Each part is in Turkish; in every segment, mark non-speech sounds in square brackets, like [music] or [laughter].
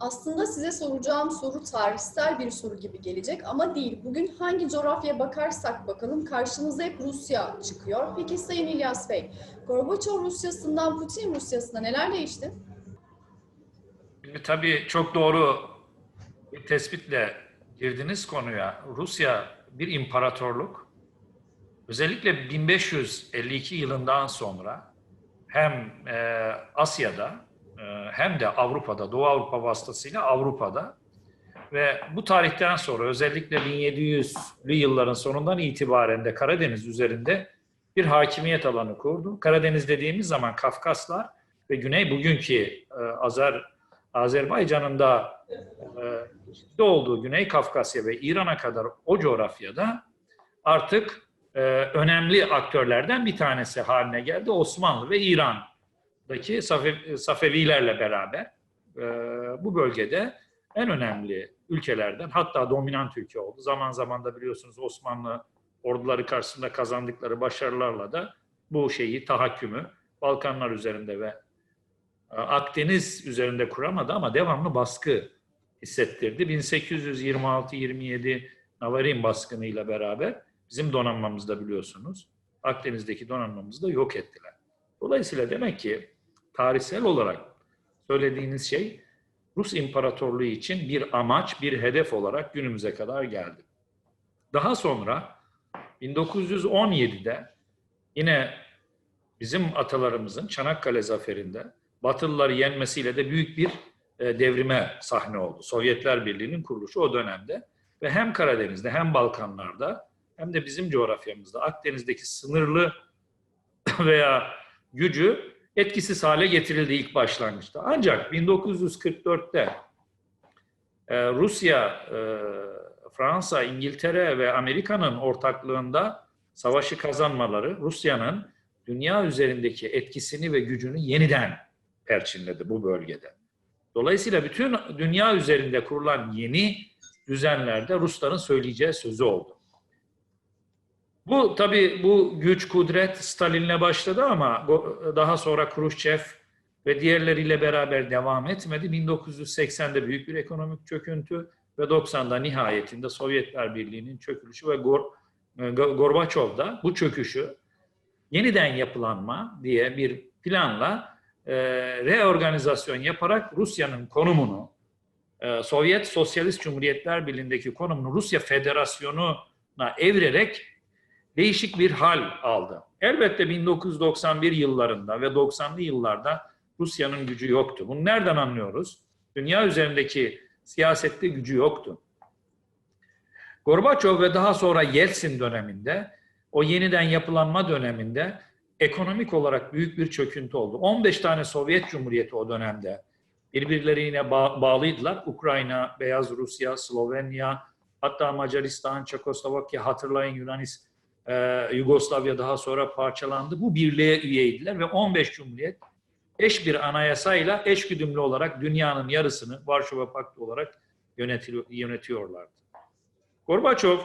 Aslında size soracağım soru tarihsel bir soru gibi gelecek ama değil. Bugün hangi coğrafyaya bakarsak bakalım karşımıza hep Rusya çıkıyor. Peki Sayın İlyas Bey, Gorbaçov Rusyasından Putin Rusyasına neler değişti? Şimdi tabii çok doğru bir tespitle girdiniz konuya. Rusya bir imparatorluk. Özellikle 1552 yılından sonra hem e, Asya'da e, hem de Avrupa'da, Doğu Avrupa vasıtasıyla Avrupa'da ve bu tarihten sonra özellikle 1700'lü yılların sonundan itibaren de Karadeniz üzerinde bir hakimiyet alanı kurdu. Karadeniz dediğimiz zaman Kafkaslar ve Güney bugünkü e, Azer Azerbaycan'ın da e, olduğu Güney Kafkasya ve İran'a kadar o coğrafyada artık e, önemli aktörlerden bir tanesi haline geldi. Osmanlı ve Safe, Safevilerle beraber e, bu bölgede en önemli ülkelerden hatta dominant ülke oldu. Zaman zaman da biliyorsunuz Osmanlı orduları karşısında kazandıkları başarılarla da bu şeyi tahakkümü Balkanlar üzerinde ve Akdeniz üzerinde kuramadı ama devamlı baskı hissettirdi. 1826-27 Navarin baskınıyla beraber bizim donanmamızda biliyorsunuz Akdeniz'deki donanmamızı da yok ettiler. Dolayısıyla demek ki tarihsel olarak söylediğiniz şey Rus İmparatorluğu için bir amaç, bir hedef olarak günümüze kadar geldi. Daha sonra 1917'de yine bizim atalarımızın Çanakkale zaferinde Batılıları yenmesiyle de büyük bir e, devrime sahne oldu. Sovyetler Birliği'nin kuruluşu o dönemde ve hem Karadeniz'de hem Balkanlar'da hem de bizim coğrafyamızda Akdeniz'deki sınırlı [clears throat] veya gücü etkisiz hale getirildi ilk başlangıçta. Ancak 1944'te e, Rusya, e, Fransa, İngiltere ve Amerika'nın ortaklığında savaşı kazanmaları Rusya'nın dünya üzerindeki etkisini ve gücünü yeniden perçinledi bu bölgede. Dolayısıyla bütün dünya üzerinde kurulan yeni düzenlerde Rusların söyleyeceği sözü oldu. Bu tabii bu güç, kudret Stalin'le başladı ama daha sonra Khrushchev ve diğerleriyle beraber devam etmedi. 1980'de büyük bir ekonomik çöküntü ve 90'da nihayetinde Sovyetler Birliği'nin çökülüşü ve Gor, Gorbaçov da bu çöküşü yeniden yapılanma diye bir planla e, reorganizasyon yaparak Rusya'nın konumunu, e, Sovyet Sosyalist Cumhuriyetler Birliği'ndeki konumunu Rusya Federasyonu'na evirerek değişik bir hal aldı. Elbette 1991 yıllarında ve 90'lı yıllarda Rusya'nın gücü yoktu. Bunu nereden anlıyoruz? Dünya üzerindeki siyasette gücü yoktu. Gorbaçov ve daha sonra Yeltsin döneminde, o yeniden yapılanma döneminde ekonomik olarak büyük bir çöküntü oldu. 15 tane Sovyet Cumhuriyeti o dönemde birbirlerine ba bağlıydılar. Ukrayna, Beyaz Rusya, Slovenya, hatta Macaristan, Çekoslovakya, hatırlayın Yunanistan, e, Yugoslavya daha sonra parçalandı. Bu birliğe üyeydiler ve 15 Cumhuriyet eş bir anayasayla eşgüdümlü olarak dünyanın yarısını Varşova Paktı olarak yönetiyorlardı. Gorbaçov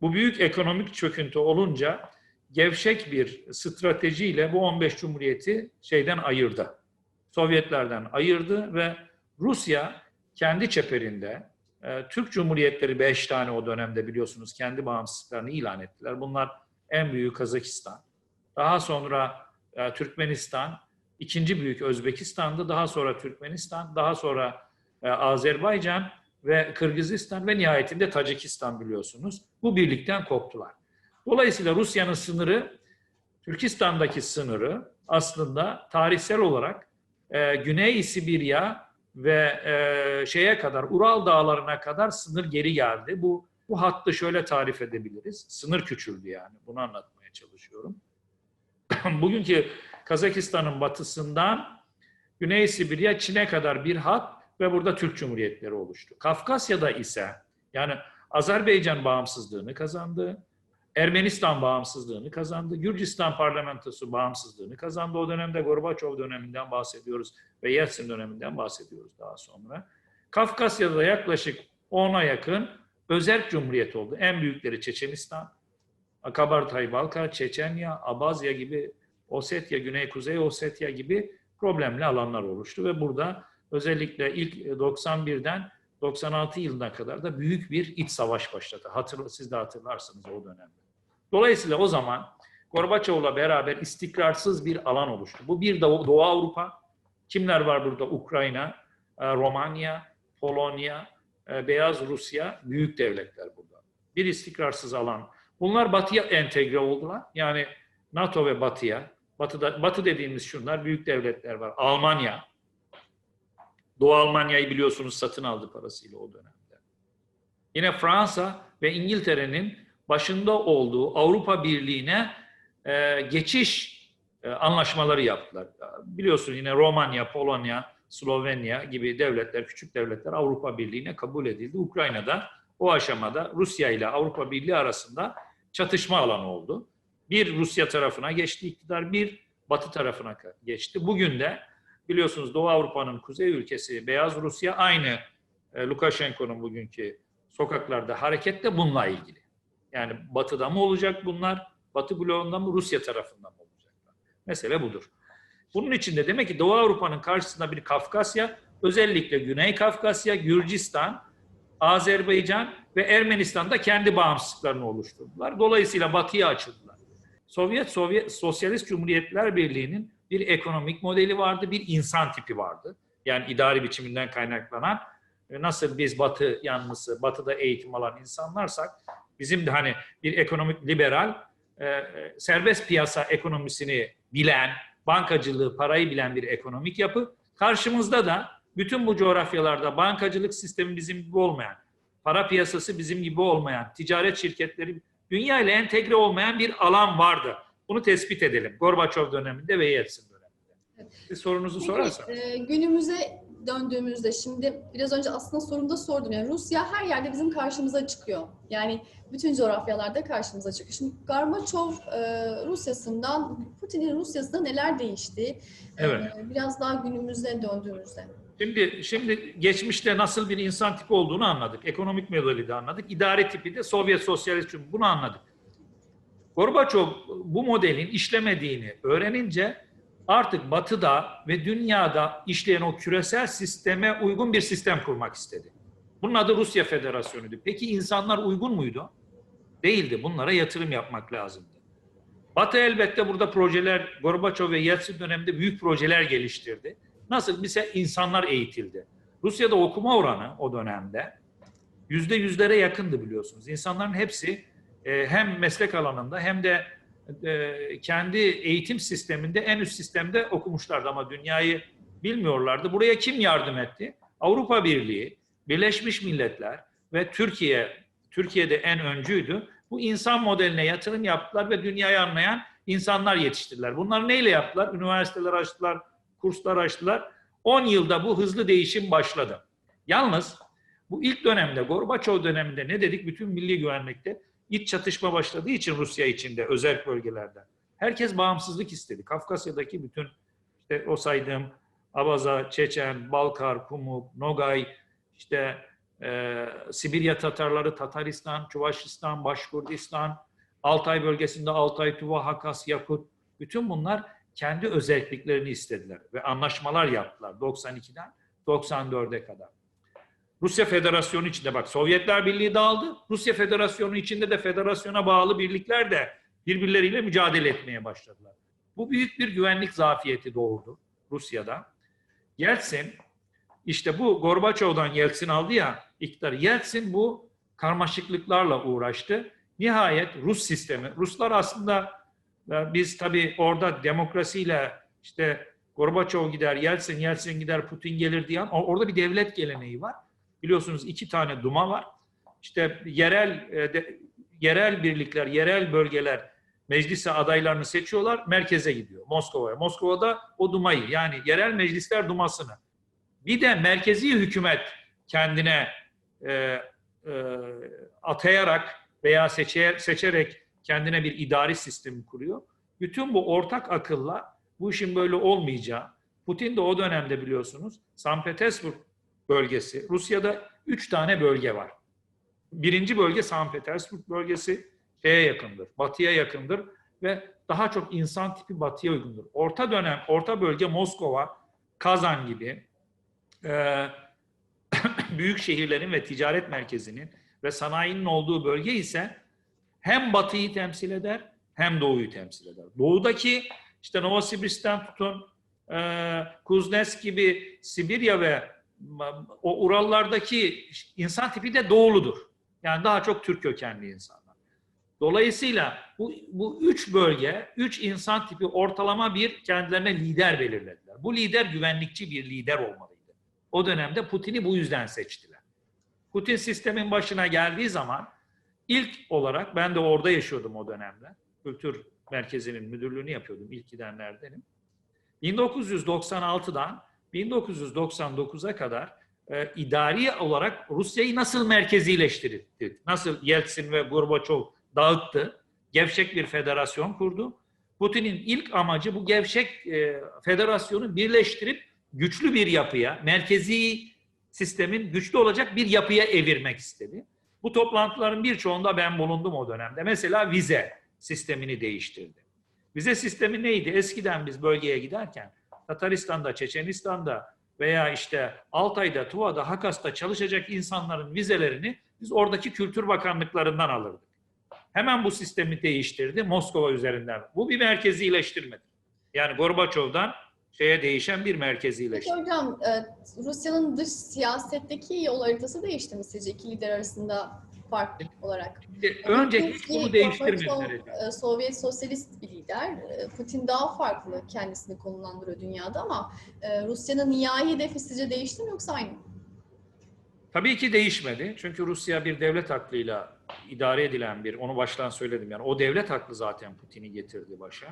bu büyük ekonomik çöküntü olunca gevşek bir stratejiyle bu 15 cumhuriyeti şeyden ayırdı. Sovyetlerden ayırdı ve Rusya kendi çeperinde e, Türk Cumhuriyetleri 5 tane o dönemde biliyorsunuz kendi bağımsızlıklarını ilan ettiler. Bunlar en büyük Kazakistan. Daha sonra e, Türkmenistan, ikinci büyük Özbekistan'dı. Daha sonra Türkmenistan, daha sonra e, Azerbaycan ve Kırgızistan ve nihayetinde Tacikistan biliyorsunuz. Bu birlikten koptular. Dolayısıyla Rusya'nın sınırı, Türkistan'daki sınırı aslında tarihsel olarak e, Güney Sibirya ve e, şeye kadar Ural Dağları'na kadar sınır geri geldi. Bu bu hattı şöyle tarif edebiliriz. Sınır küçüldü yani. Bunu anlatmaya çalışıyorum. [clears throat] Bugünkü Kazakistan'ın batısından Güney Sibirya, Çin'e kadar bir hat ve burada Türk Cumhuriyetleri oluştu. Kafkasya'da ise yani Azerbaycan bağımsızlığını kazandı. Ermenistan bağımsızlığını kazandı. Gürcistan parlamentosu bağımsızlığını kazandı. O dönemde Gorbaçov döneminden bahsediyoruz ve Yeltsin döneminden bahsediyoruz daha sonra. Kafkasya'da yaklaşık 10'a yakın özerk cumhuriyet oldu. En büyükleri Çeçenistan, Kabartay Balkar, Çeçenya, Abazya gibi, Osetya, Güney Kuzey Osetya gibi problemli alanlar oluştu ve burada özellikle ilk 91'den 96 yılına kadar da büyük bir iç savaş başladı. Hatırla, siz de hatırlarsınız o dönemde. Dolayısıyla o zaman Gorbaçov'la beraber istikrarsız bir alan oluştu. Bu bir Doğu, Doğu Avrupa. Kimler var burada? Ukrayna, e, Romanya, Polonya, e, Beyaz Rusya, büyük devletler burada. Bir istikrarsız alan. Bunlar batıya entegre oldular. Yani NATO ve batıya. Batıda, batı dediğimiz şunlar büyük devletler var. Almanya. Doğu Almanya'yı biliyorsunuz satın aldı parasıyla o dönemde. Yine Fransa ve İngiltere'nin başında olduğu Avrupa Birliği'ne e, geçiş e, anlaşmaları yaptılar. Biliyorsun yine Romanya, Polonya, Slovenya gibi devletler, küçük devletler Avrupa Birliği'ne kabul edildi. Ukrayna'da o aşamada Rusya ile Avrupa Birliği arasında çatışma alanı oldu. Bir Rusya tarafına geçti iktidar, bir Batı tarafına geçti. Bugün de biliyorsunuz Doğu Avrupa'nın kuzey ülkesi Beyaz Rusya aynı e, Lukashenko'nun bugünkü sokaklarda hareket de bununla ilgili. Yani Batı'da mı olacak bunlar, Batı bloğunda mı, Rusya tarafından mı olacaklar? Mesele budur. Bunun için de demek ki Doğu Avrupa'nın karşısında bir Kafkasya, özellikle Güney Kafkasya, Gürcistan, Azerbaycan ve Ermenistan'da kendi bağımsızlıklarını oluşturdular. Dolayısıyla Batı'ya açıldılar. Sovyet, Sovyet Sosyalist Cumhuriyetler Birliği'nin bir ekonomik modeli vardı, bir insan tipi vardı. Yani idari biçiminden kaynaklanan e, nasıl biz Batı yanlısı, Batı'da eğitim alan insanlarsak bizim de hani bir ekonomik liberal, e, serbest piyasa ekonomisini bilen, bankacılığı, parayı bilen bir ekonomik yapı. Karşımızda da bütün bu coğrafyalarda bankacılık sistemi bizim gibi olmayan, para piyasası bizim gibi olmayan, ticaret şirketleri dünya ile entegre olmayan bir alan vardı. Bunu tespit edelim. Gorbaçov döneminde ve Yeltsin döneminde. Bir sorunuzu sorarsanız. E, günümüze döndüğümüzde şimdi biraz önce aslında sorumda sordum. Yani Rusya her yerde bizim karşımıza çıkıyor. Yani bütün coğrafyalarda karşımıza çıkıyor. Şimdi Gorbaçov e, Rusya'sından, Putin'in Rusya'sında neler değişti? Evet. E, biraz daha günümüze döndüğümüzde. Şimdi şimdi geçmişte nasıl bir insan tipi olduğunu anladık. Ekonomik modeli de anladık. İdare tipi de Sovyet Sosyalist. Bunu anladık. Gorbaçov bu modelin işlemediğini öğrenince artık Batı'da ve dünyada işleyen o küresel sisteme uygun bir sistem kurmak istedi. Bunun adı Rusya Federasyonu'ydu. Peki insanlar uygun muydu? Değildi. Bunlara yatırım yapmak lazımdı. Batı elbette burada projeler, Gorbaçov ve Yeltsin döneminde büyük projeler geliştirdi. Nasıl? Mesela insanlar eğitildi. Rusya'da okuma oranı o dönemde yüzde yüzlere yakındı biliyorsunuz. İnsanların hepsi e, hem meslek alanında hem de e, kendi eğitim sisteminde en üst sistemde okumuşlardı ama dünyayı bilmiyorlardı. Buraya kim yardım etti? Avrupa Birliği, Birleşmiş Milletler ve Türkiye, Türkiye'de en öncüydü. Bu insan modeline yatırım yaptılar ve dünyayı anlayan insanlar yetiştirdiler. Bunlar neyle yaptılar? Üniversiteler açtılar, kurslar açtılar. 10 yılda bu hızlı değişim başladı. Yalnız bu ilk dönemde, Gorbaçov döneminde ne dedik? Bütün milli güvenlikte iç çatışma başladığı için Rusya içinde, özel bölgelerde. Herkes bağımsızlık istedi. Kafkasya'daki bütün işte o saydığım Abaza, Çeçen, Balkar, Kumuk, Nogay, işte e, Sibirya Tatarları, Tataristan, Çuvaşistan, Başkurdistan, Altay bölgesinde Altay, Tuva, Hakas, Yakut, bütün bunlar kendi özelliklerini istediler ve anlaşmalar yaptılar 92'den 94'e kadar. Rusya Federasyonu içinde bak Sovyetler Birliği dağıldı. Rusya Federasyonu içinde de federasyona bağlı birlikler de birbirleriyle mücadele etmeye başladılar. Bu büyük bir güvenlik zafiyeti doğurdu Rusya'da. Yeltsin işte bu Gorbaçov'dan Yeltsin aldı ya iktidarı. Yeltsin bu karmaşıklıklarla uğraştı. Nihayet Rus sistemi, Ruslar aslında e, biz tabii orada demokrasiyle işte Gorbaçov gider, Yeltsin, Yeltsin gider, Putin gelir diyen orada bir devlet geleneği var. Biliyorsunuz iki tane Duma var. İşte yerel e, yerel birlikler, yerel bölgeler meclise adaylarını seçiyorlar, merkeze gidiyor, Moskova'ya. Moskova'da o Duma'yı yani yerel meclisler Dumasını. Bir de merkezi hükümet kendine e, e, atayarak veya seçer, seçerek kendine bir idari sistem kuruyor. Bütün bu ortak akılla bu işin böyle olmayacağı, Putin de o dönemde biliyorsunuz St. Petersburg bölgesi, Rusya'da üç tane bölge var. Birinci bölge St. Petersburg bölgesi şeye yakındır, batıya yakındır ve daha çok insan tipi batıya uygundur. Orta dönem, orta bölge Moskova, Kazan gibi, e, [coughs] büyük şehirlerin ve ticaret merkezinin ve sanayinin olduğu bölge ise hem batıyı temsil eder hem doğuyu temsil eder. Doğudaki işte Novosibirsk'ten tutun e, Kuznes gibi Sibirya ve o Urallardaki insan tipi de doğuludur. Yani daha çok Türk kökenli insanlar. Dolayısıyla bu, bu üç bölge, üç insan tipi ortalama bir kendilerine lider belirlediler. Bu lider güvenlikçi bir lider olmalıydı. O dönemde Putin'i bu yüzden seçtiler. Putin sistemin başına geldiği zaman ilk olarak ben de orada yaşıyordum o dönemde. Kültür merkezinin müdürlüğünü yapıyordum ilk gidenlerdenim. 1996'dan 1999'a kadar e, idari olarak Rusya'yı nasıl merkezileştirdi? Nasıl Yeltsin ve Gorbaçov dağıttı? Gevşek bir federasyon kurdu. Putin'in ilk amacı bu gevşek e, federasyonu birleştirip güçlü bir yapıya, merkezi sistemin güçlü olacak bir yapıya evirmek istedi. Bu toplantıların birçoğunda ben bulundum o dönemde. Mesela vize sistemini değiştirdi. Vize sistemi neydi? Eskiden biz bölgeye giderken Tataristan'da, Çeçenistan'da veya işte Altay'da, Tuva'da, Hakas'ta çalışacak insanların vizelerini biz oradaki kültür bakanlıklarından alırdık. Hemen bu sistemi değiştirdi Moskova üzerinden. Bu bir merkezileştirmedir. Yani Gorbaçov'dan şeye değişen bir Peki merkezileştirme. hocam, e, Rusya'nın dış siyasetteki yol haritası değişti mi sizce iki lider arasında fark olarak? Önce Putin hiç bunu değiştirmediler. E, Sovyet sosyalist bir lider. E, Putin daha farklı kendisini konumlandırıyor dünyada ama e, Rusya'nın nihai hedefi sizce değişti mi yoksa aynı mı? Tabii ki değişmedi. Çünkü Rusya bir devlet aklıyla idare edilen bir, onu baştan söyledim yani o devlet aklı zaten Putin'i getirdi başa.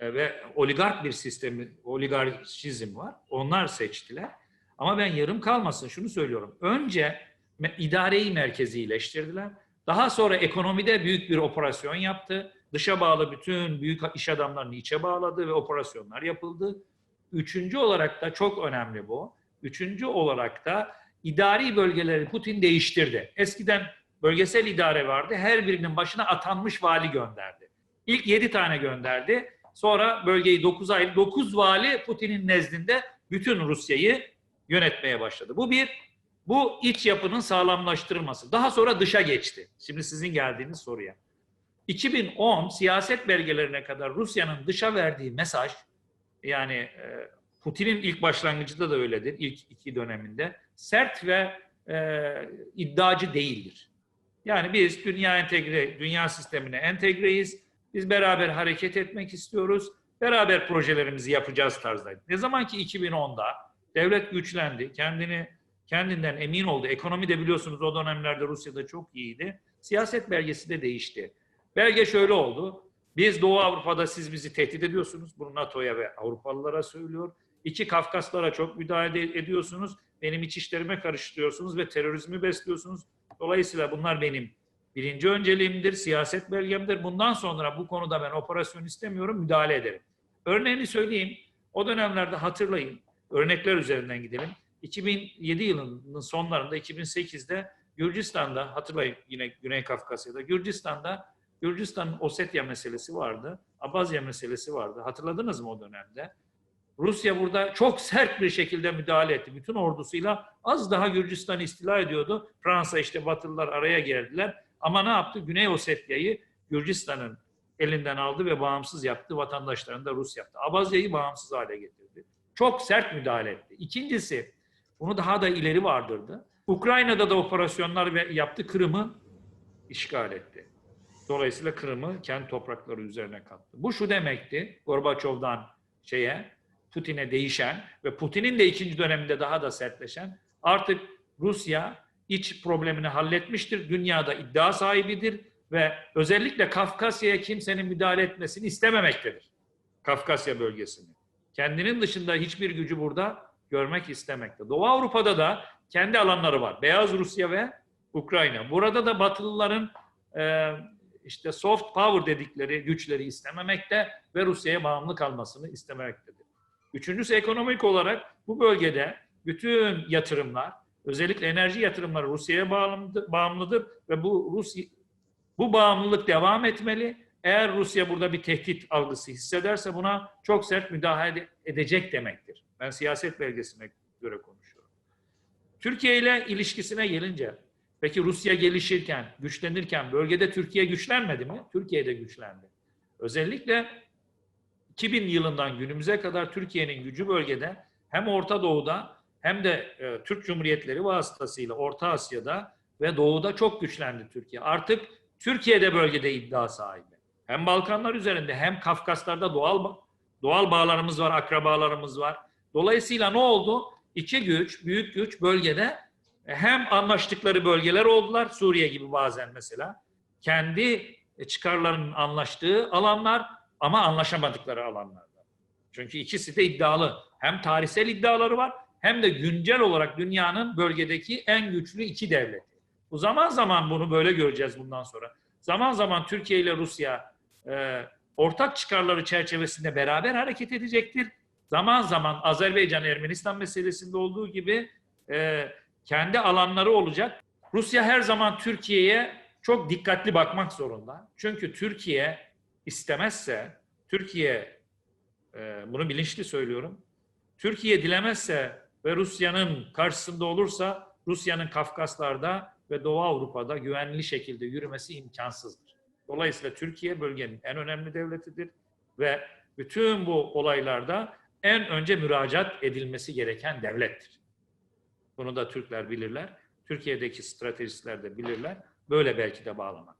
E, ve oligark bir sistemi, oligarşizm var. Onlar seçtiler. Ama ben yarım kalmasın şunu söylüyorum. Önce idareyi merkezileştirdiler. Daha sonra ekonomide büyük bir operasyon yaptı. Dışa bağlı bütün büyük iş adamlarını içe bağladı ve operasyonlar yapıldı. Üçüncü olarak da çok önemli bu. Üçüncü olarak da idari bölgeleri Putin değiştirdi. Eskiden bölgesel idare vardı. Her birinin başına atanmış vali gönderdi. İlk yedi tane gönderdi. Sonra bölgeyi dokuz ay, dokuz vali Putin'in nezdinde bütün Rusya'yı yönetmeye başladı. Bu bir, bu iç yapının sağlamlaştırılması. Daha sonra dışa geçti. Şimdi sizin geldiğiniz soruya. 2010 siyaset belgelerine kadar Rusya'nın dışa verdiği mesaj, yani e, Putin'in ilk başlangıcında da öyledir, ilk iki döneminde, sert ve e, iddiacı değildir. Yani biz dünya entegre, dünya sistemine entegreyiz. Biz beraber hareket etmek istiyoruz. Beraber projelerimizi yapacağız tarzdaydı. Ne zaman ki 2010'da devlet güçlendi, kendini kendinden emin oldu. Ekonomi de biliyorsunuz o dönemlerde Rusya'da çok iyiydi. Siyaset belgesi de değişti. Belge şöyle oldu. Biz Doğu Avrupa'da siz bizi tehdit ediyorsunuz. Bunu NATO'ya ve Avrupalılara söylüyor. İki Kafkaslara çok müdahale ediyorsunuz. Benim iç işlerime karıştırıyorsunuz ve terörizmi besliyorsunuz. Dolayısıyla bunlar benim birinci önceliğimdir, siyaset belgemdir. Bundan sonra bu konuda ben operasyon istemiyorum, müdahale ederim. Örneğini söyleyeyim. O dönemlerde hatırlayın, örnekler üzerinden gidelim. 2007 yılının sonlarında, 2008'de Gürcistan'da, hatırlayın yine Güney Kafkasya'da, Gürcistan'da Gürcistan'ın Osetya meselesi vardı, Abazya meselesi vardı. Hatırladınız mı o dönemde? Rusya burada çok sert bir şekilde müdahale etti. Bütün ordusuyla az daha Gürcistan'ı istila ediyordu. Fransa işte Batılılar araya geldiler. Ama ne yaptı? Güney Osetya'yı Gürcistan'ın elinden aldı ve bağımsız yaptı. Vatandaşlarını da Rus yaptı. Abazya'yı bağımsız hale getirdi. Çok sert müdahale etti. İkincisi, bunu daha da ileri vardırdı. Ukrayna'da da operasyonlar yaptı. Kırım'ı işgal etti. Dolayısıyla Kırım'ı kendi toprakları üzerine kattı. Bu şu demekti, Gorbaçov'dan şeye, Putin'e değişen ve Putin'in de ikinci döneminde daha da sertleşen artık Rusya iç problemini halletmiştir. Dünyada iddia sahibidir ve özellikle Kafkasya'ya kimsenin müdahale etmesini istememektedir. Kafkasya bölgesini. Kendinin dışında hiçbir gücü burada görmek istemekte. Doğu Avrupa'da da kendi alanları var. Beyaz Rusya ve Ukrayna. Burada da Batılıların e, işte soft power dedikleri güçleri istememekte ve Rusya'ya bağımlı kalmasını istememektedir. Üçüncüsü ekonomik olarak bu bölgede bütün yatırımlar, özellikle enerji yatırımları Rusya'ya bağımlıdır, ve bu Rusya bu bağımlılık devam etmeli. Eğer Rusya burada bir tehdit algısı hissederse buna çok sert müdahale edecek demektir. Ben siyaset belgesine göre konuşuyorum. Türkiye ile ilişkisine gelince, peki Rusya gelişirken, güçlenirken bölgede Türkiye güçlenmedi mi? Türkiye de güçlendi. Özellikle 2000 yılından günümüze kadar Türkiye'nin gücü bölgede hem Orta Doğu'da hem de e, Türk Cumhuriyetleri vasıtasıyla Orta Asya'da ve Doğu'da çok güçlendi Türkiye. Artık Türkiye'de bölgede iddia sahibi. Hem Balkanlar üzerinde hem Kafkaslar'da doğal doğal bağlarımız var, akrabalarımız var. Dolayısıyla ne oldu? İki güç, büyük güç bölgede e, hem anlaştıkları bölgeler oldular, Suriye gibi bazen mesela. Kendi e, çıkarlarının anlaştığı alanlar ama anlaşamadıkları alanlarda. Çünkü ikisi de iddialı. Hem tarihsel iddiaları var hem de güncel olarak dünyanın bölgedeki en güçlü iki devleti. Bu zaman zaman bunu böyle göreceğiz bundan sonra. Zaman zaman Türkiye ile Rusya e, ortak çıkarları çerçevesinde beraber hareket edecektir. Zaman zaman Azerbaycan-Ermenistan meselesinde olduğu gibi e, kendi alanları olacak. Rusya her zaman Türkiye'ye çok dikkatli bakmak zorunda. Çünkü Türkiye istemezse, Türkiye e, bunu bilinçli söylüyorum. Türkiye dilemezse ve Rusya'nın karşısında olursa Rusya'nın Kafkaslar'da ve Doğu Avrupa'da güvenli şekilde yürümesi imkansızdır. Dolayısıyla Türkiye bölgenin en önemli devletidir ve bütün bu olaylarda en önce müracaat edilmesi gereken devlettir. Bunu da Türkler bilirler. Türkiye'deki stratejistler de bilirler. Böyle belki de bağlamak.